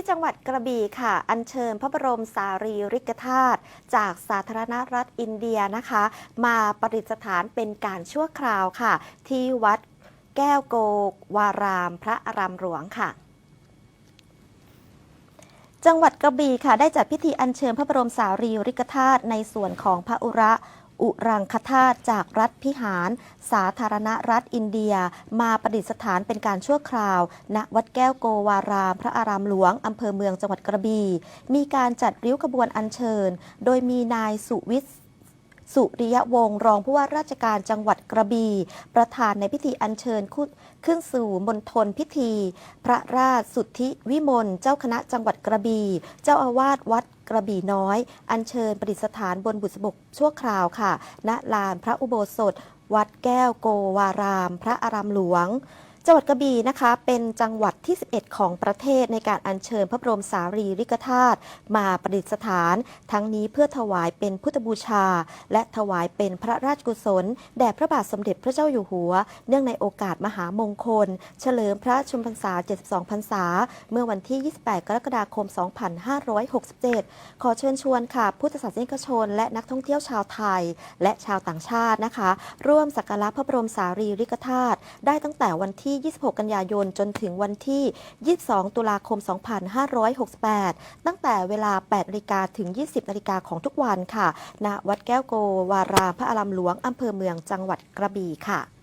ที่จังหวัดกระบี่ค่ะ อัญเชิญพระบรมสารีริกธาตุจากสาธารณรัฐอินเดียนะคะ มาประดิษฐานเป็นการชั่วคราวค่ะ ที่วัดแก้วโกวารามพระอารามหลวงค่ะจังหวัดกระบี่ค่ะได้จัดพิธีอัญเชิญพระบรมสารีริกธาตุในส่วนของพระอุระ อุรังคธาตุจากรัฐพิหาร สาธารณรัฐอินเดีย มาประดิษฐานเป็นการชั่วคราว ณวัดแก้วโกวาราม พระอารามหลวง อำเภอเมืองจังหวัดกระบี่มีการจัดริ้วขบวนอัญเชิญ โดยมีนายสุวิทย์ สุริยวงศ์รองผู้ว่าราชการจังหวัดกระบี่ประธานในพิธีอัญเชิญขึ้นขึ้นสู่มณฑลพิธี พระราชสุทธิวิมลเจ้าคณะจังหวัดกระบี่เจ้าอาวาสวัดกระบี่น้อย อัญเชิญประดิษฐานบนบุษบกชั่วคราวค่ะ ณลานพระอุโบสถ วัดแก้วโกวาราม พระอารามหลวง จังหวัดกระบี่นะคะเป็นจังหวัดที่ 11 ของประเทศในการอัญเชิญพระบรมสารีริกธาตุมาประดิษฐาน ทั้งนี้เพื่อถวายเป็นพุทธบูชา และถวายเป็นพระราชกุศล แด่พระบาทสมเด็จพระเจ้าอยู่หัว เนื่องในโอกาสมหามงคล เฉลิมพระชนมพรรษา 72 พรรษา เมื่อวันที่ 28 กรกฎาคม 2567 ขอเชิญชวนค่ะ พุทธศาสนิกชน และนักท่องเที่ยวชาวไทย และชาวต่างชาตินะคะ ร่วมสักการะพระบรมสารีริกธาตุได้ตั้งแต่วันที่ที่ 26 กันยายน จนถึงวันที่ 22 ตุลาคม 2568 ตั้งแต่เวลา 8นาฬิกาถึง 20นาฬิกาของทุกวันค่ะ ณ วัดแก้วโกวารามพระอารามหลวงอำเภอเมืองจังหวัดกระบี่ค่ะ